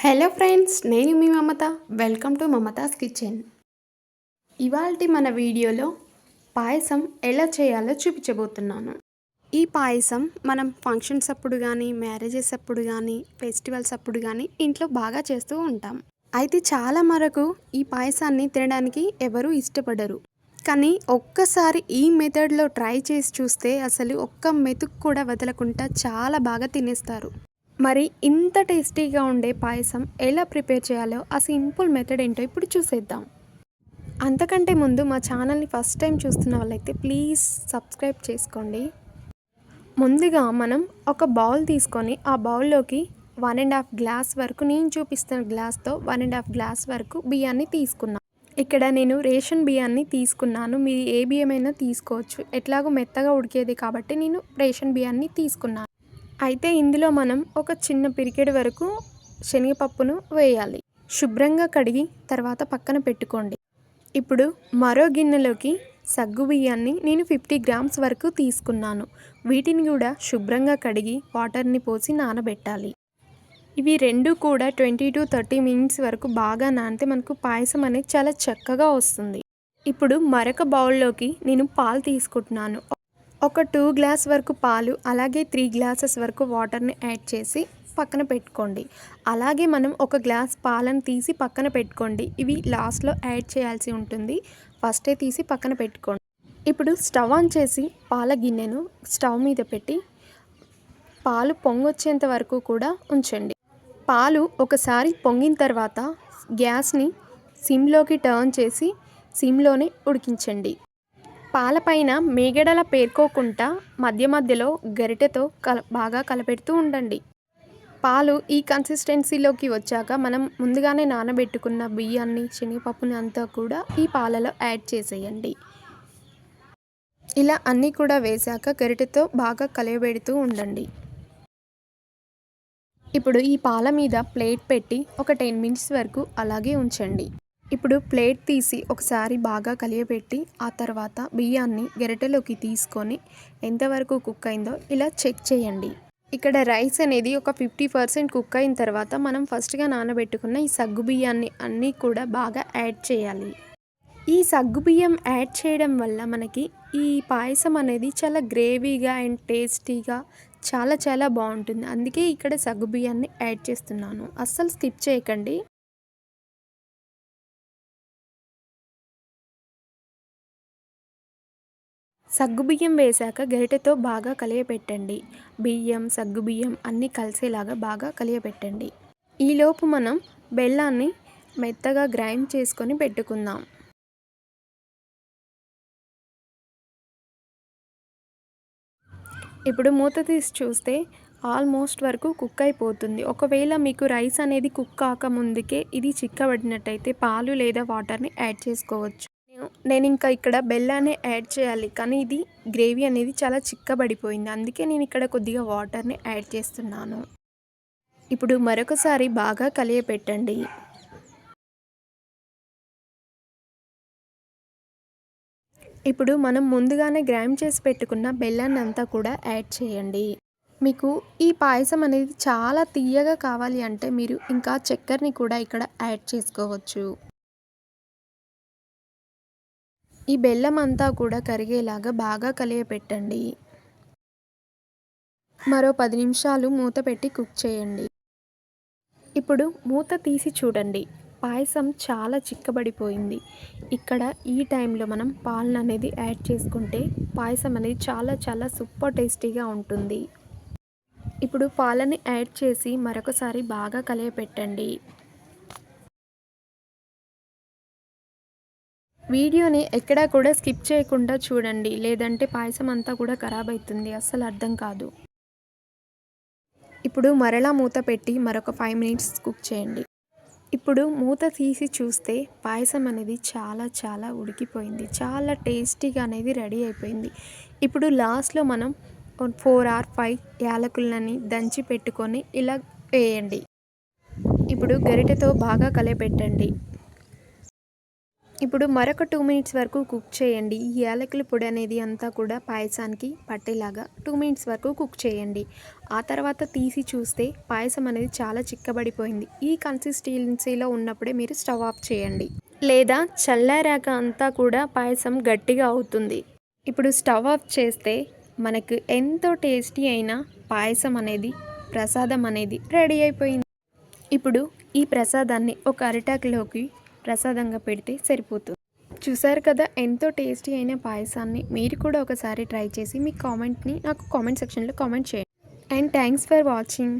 Hello friends నేను మీ Mamata. Welcome to Mamata's kitchen. ఇవాల్టి మన వీడియోలో పాయసం ఎలా చేయాలో చూపించబోతున్నాను. ఈ పాయసం మనం ఫంక్షన్స్ అప్పుడు కానీ మ్యారేజెస్ అప్పుడు కానీ ఫెస్టివల్స్ అప్పుడు కానీ ఇంట్లో బాగా చేస్తూ ఉంటాం. అయితే చాలా మరకు ఈ పాయసాన్ని తినడానికి ఎవరు ఇష్టపడరు. కానీ ఒక్కసారి ఈ మెథడ్లో ట్రై చేసి చూస్తే అసలు ఒక్క మెతుకు కూడా వదలకుండా చాలా బాగా తినేస్తారు. మరి ఇంత టేస్టీగా ఉండే పాయసం ఎలా ప్రిపేర్ చేయాలో ఆ సింపుల్ మెథడ్ ఏంటో ఇప్పుడు చూసేద్దాం. అంతకంటే ముందు మా ఛానల్ని ఫస్ట్ టైం చూస్తున్న వాళ్ళైతే ప్లీజ్ సబ్స్క్రైబ్ చేసుకోండి. ముందుగా మనం ఒక బౌల్ తీసుకొని ఆ బౌల్లోకి వన్ అండ్ హాఫ్ గ్లాస్ వరకు నేను చూపిస్తున్న గ్లాస్తో వన్ అండ్ హాఫ్ గ్లాస్ వరకు బియ్యాన్ని తీసుకున్నాను ఇక్కడ నేను రేషన్ బియ్యాన్ని తీసుకున్నాను. మీరు ఏ బియ్యమైనా తీసుకోవచ్చు. ఎట్లాగో మెత్తగా ఉడికేది కాబట్టి నేను రేషన్ బియ్యాన్ని తీసుకున్నాను. అయితే ఇందులో మనం ఒక చిన్న పిరికెడు వరకు శనగపప్పును వేయాలి. శుభ్రంగా కడిగి తర్వాత పక్కన పెట్టుకోండి. ఇప్పుడు మరో గిన్నెలోకి సగ్గు బియ్యాన్ని నేను ఫిఫ్టీ గ్రామ్స్ వరకు తీసుకున్నాను. వీటిని కూడా శుభ్రంగా కడిగి వాటర్ని పోసి నానబెట్టాలి. ఇవి రెండు కూడా ట్వంటీ టు థర్టీ మినిట్స్ వరకు బాగా నానితే మనకు పాయసం అనేది చాలా చక్కగా వస్తుంది. ఇప్పుడు మరొక బౌల్లోకి నేను పాలు తీసుకుంటున్నాను. ఒక టూ గ్లాస్ వరకు పాలు అలాగే త్రీ గ్లాసెస్ వరకు వాటర్ని యాడ్ చేసి పక్కన పెట్టుకోండి. అలాగే మనం ఒక గ్లాస్ పాలను తీసి పక్కన పెట్టుకోండి. ఇవి లాస్ట్లో యాడ్ చేయాల్సి ఉంటుంది. ఫస్టే తీసి పక్కన పెట్టుకోండి. ఇప్పుడు స్టవ్ ఆన్ చేసి పాల గిన్నెను స్టవ్ మీద పెట్టి పాలు పొంగొచ్చేంత వరకు కూడా ఉంచండి. పాలు ఒకసారి పొంగిన తర్వాత గ్యాస్ని సిమ్లోకి టర్న్ చేసి సిమ్లోనే ఉడికించండి. పాలపైన మేగడల పేర్కోకుండా మధ్య మధ్యలో గరిటెతో కల బాగా కలపెడుతూ ఉండండి. పాలు ఈ కన్సిస్టెన్సీలోకి వచ్చాక మనం ముందుగానే నానబెట్టుకున్న బియ్యాన్ని శనగపప్పుని అంతా కూడా ఈ పాలలో యాడ్ చేసేయండి. ఇలా అన్నీ కూడా వేశాక గరిటెతో బాగా కలయబెడుతూ ఉండండి. ఇప్పుడు ఈ పాల మీద ప్లేట్ పెట్టి ఒక టెన్ మినిట్స్ వరకు అలాగే ఉంచండి. ఇప్పుడు ప్లేట్ తీసి ఒకసారి బాగా కలియబెట్టి ఆ తర్వాత బియ్యాన్ని గెరటలోకి తీసుకొని ఎంతవరకు కుక్ అయిందో ఇలా చెక్ చేయండి. ఇక్కడ రైస్ అనేది ఒక ఫిఫ్టీ పర్సెంట్ కుక్ అయిన తర్వాత మనం ఫస్ట్గా నానబెట్టుకున్న ఈ సగ్గు బియ్యాన్ని అన్నీ కూడా బాగా యాడ్ చేయాలి. ఈ సగ్గు బియ్యం యాడ్ చేయడం వల్ల మనకి ఈ పాయసం అనేది చాలా గ్రేవీగా అండ్ టేస్టీగా చాలా చాలా బాగుంటుంది. అందుకే ఇక్కడ సగ్గు బియ్యాన్ని యాడ్ చేస్తున్నాను. అస్సలు స్కిప్ చేయకండి. సగ్గుబియ్యం వేశాక గరిటెతో బాగా కలియపెట్టండి. బియ్యం సగ్గుబియ్యం అన్నీ కలిసేలాగా బాగా కలియపెట్టండి. ఈలోపు మనం బెల్లాన్ని మెత్తగా గ్రైండ్ చేసుకొని పెట్టుకుందాం. ఇప్పుడు మూత తీసి చూస్తే ఆల్మోస్ట్ వరకు కుక్ అయిపోతుంది. ఒకవేళ మీకు రైస్ అనేది కుక్ కాకముందుకే ఇది చిక్కబడినట్టయితే పాలు లేదా వాటర్ని యాడ్ చేసుకోవచ్చు. నేను ఇంకా ఇక్కడ బెల్లాన్ని యాడ్ చేయాలి. కానీ ఇది గ్రేవీ అనేది చాలా చిక్కబడిపోయింది. అందుకే నేను ఇక్కడ కొద్దిగా వాటర్ని యాడ్ చేస్తున్నాను. ఇప్పుడు మరొకసారి బాగా కలియపెట్టండి. ఇప్పుడు మనం ముందుగానే గ్రైండ్ చేసి పెట్టుకున్న బెల్లాన్ని అంతా కూడా యాడ్ చేయండి. మీకు ఈ పాయసం అనేది చాలా తీయగా కావాలి అంటే మీరు ఇంకా చక్కెరని కూడా ఇక్కడ యాడ్ చేసుకోవచ్చు. ఈ బెల్లం అంతా కూడా కరిగేలాగా బాగా కలియపెట్టండి. మరో పది నిమిషాలు మూత పెట్టి కుక్ చేయండి. ఇప్పుడు మూత తీసి చూడండి. పాయసం చాలా చిక్కబడిపోయింది. ఇక్కడ ఈ టైంలో మనం పాలను అనేది యాడ్ చేసుకుంటే పాయసం అనేది చాలా చాలా సూపర్ టేస్టీగా ఉంటుంది. ఇప్పుడు పాలని యాడ్ చేసి మరొకసారి బాగా కలియపెట్టండి. వీడియోని ఎక్కడా కూడా స్కిప్ చేయకుండా చూడండి. లేదంటే పాయసం అంతా కూడా ఖరాబ్ అవుతుంది అస్సలు అర్థం కాదు. ఇప్పుడు మరలా మూత పెట్టి మరొక ఫైవ్ మినిట్స్ కుక్ చేయండి. ఇప్పుడు మూత తీసి చూస్తే పాయసం అనేది చాలా చాలా ఉడికిపోయింది. చాలా టేస్టీగా అనేది రెడీ అయిపోయింది. ఇప్పుడు లాస్ట్లో మనం ఫోర్ ఆర్ ఫైవ్ యాలకులని దంచి పెట్టుకొని ఇలా వేయండి. ఇప్పుడు గరిటెతో బాగా కలయపెట్టండి ఇప్పుడు మరొక టూ మినిట్స్ వరకు కుక్ చేయండి. ఈ యాలకుల పొడి అనేది అంతా కూడా పాయసానికి పట్టేలాగా టూ మినిట్స్ వరకు కుక్ చేయండి. ఆ తర్వాత తీసి చూస్తే పాయసం అనేది చాలా చిక్కబడిపోయింది. ఈ కన్సిస్టెన్సీలో ఉన్నప్పుడే మీరు స్టవ్ ఆఫ్ చేయండి. లేదా చల్లారాక అంతా కూడా పాయసం గట్టిగా అవుతుంది. ఇప్పుడు స్టవ్ ఆఫ్ చేస్తే మనకు ఎంతో టేస్టీ అయిన పాయసం అనేది ప్రసాదం అనేది రెడీ అయిపోయింది. ఇప్పుడు ఈ ప్రసాదాన్ని ఒక అరిటాకులోకి ప్రసాదంగా పెడితే సరిపోతుంది. చూసారు కదా ఎంతో టేస్టీ అయిన పాయసాన్ని మీరు కూడా ఒకసారి ట్రై చేసి మీ కామెంట్ని నాకు కామెంట్ సెక్షన్లో కామెంట్ చేయండి. And thanks for watching.